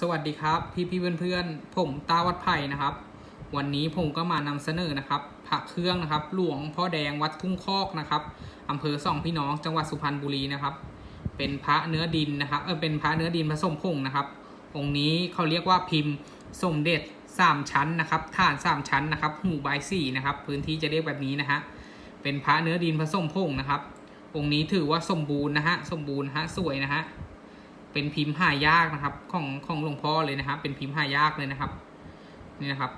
สวัสดีครับพี่พี่เพื่อนเพื่อนๆผมตาวัดไผ่นะครับ วันนี้ผมก็มานำเสนอนะครับพระเครื่องนะครับ หลวงพ่อแดงวัดทุ่งคอกนะครับอำเภอสองพี่น้องจังหวัดสุพรรณบุรีนะครับ เป็นพระเนื้อดินนะครับเออเป็นพระเนื้อดินผสมผงนะครับ องค์นี้เขาเรียกว่าพิมพ์สมเด็จสามชั้นนะครับฐานสามชั้นนะครับหูใบสี่นะครับพื้นที่จะเรียกแบบนี้นะฮะเป็นพระเนื้อดินผสมผงนะครับ องค์นี้ถือว่าสมบูรณ์นะฮะสมบูรณ์ฮะสวยนะฮะ เป็นพิมพ์หายากนะครับ ของของหลวงพ่อเลยนะครับ เป็นพิมพ์หายากเลยนะครับ นี่นะครับ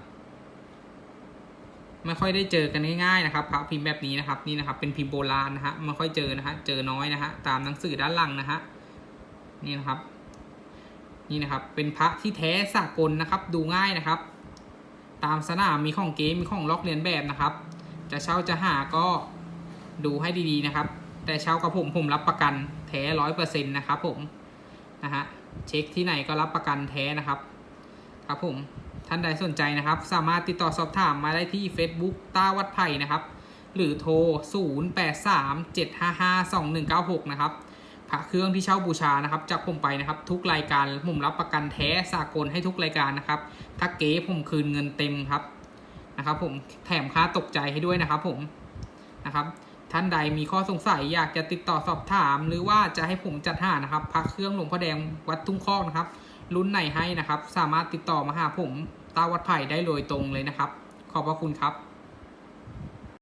ไม่ค่อยได้เจอกันง่ายๆนะครับพระพิมพ์แบบนี้นะครับ นี่นะครับ เป็นพิมพ์โบราณนะฮะไม่ค่อยเจอนะฮะเจอน้อยนะฮะตามหนังสือด้านหลังนะฮะนี่นะครับ นี่นะครับ เป็นพระที่แท้สากลนะครับ ดูง่ายนะครับ ตามสนามมีของเกมมีของล็อกเลียนแบบนะครับ จะเช่าจะหาก็ดูให้ดีๆนะครับ แต่เช่ากับผมผมรับประกันแท้ร้อยเปอร์เซ็นต์นะครับผม นะฮะเช็คที่ไหนก็รับประกันแท้นะครับ ครับผมท่านใดสนใจนะครับ สามารถติดต่อสอบถามมาได้ที่ Facebook ต้าวัดไผ่นะครับ หรือโทร 0837552196 นะครับพระเครื่องที่เช่าบูชานะครับจากผมไปนะครับ ทุกรายการผมรับประกันแท้สากลให้ทุกรายการนะครับ ถ้าเก๊ผมคืนเงินเต็มครับนะครับ ผมแถมค่าตกใจให้ด้วยนะครับ ผมนะครับ ท่านใดมีข้อสงสัยอยากจะติดต่อสอบถาม หรือว่าจะให้ผมจัดหานะครับพักเครื่องหลวงพ่อแดงวัดทุ่งคอกนะครับรุ่นไหนให้นะครับ สามารถติดต่อมาหาผมตาวัดไผ่ได้โดยตรงเลยนะครับ ขอบพระคุณครับ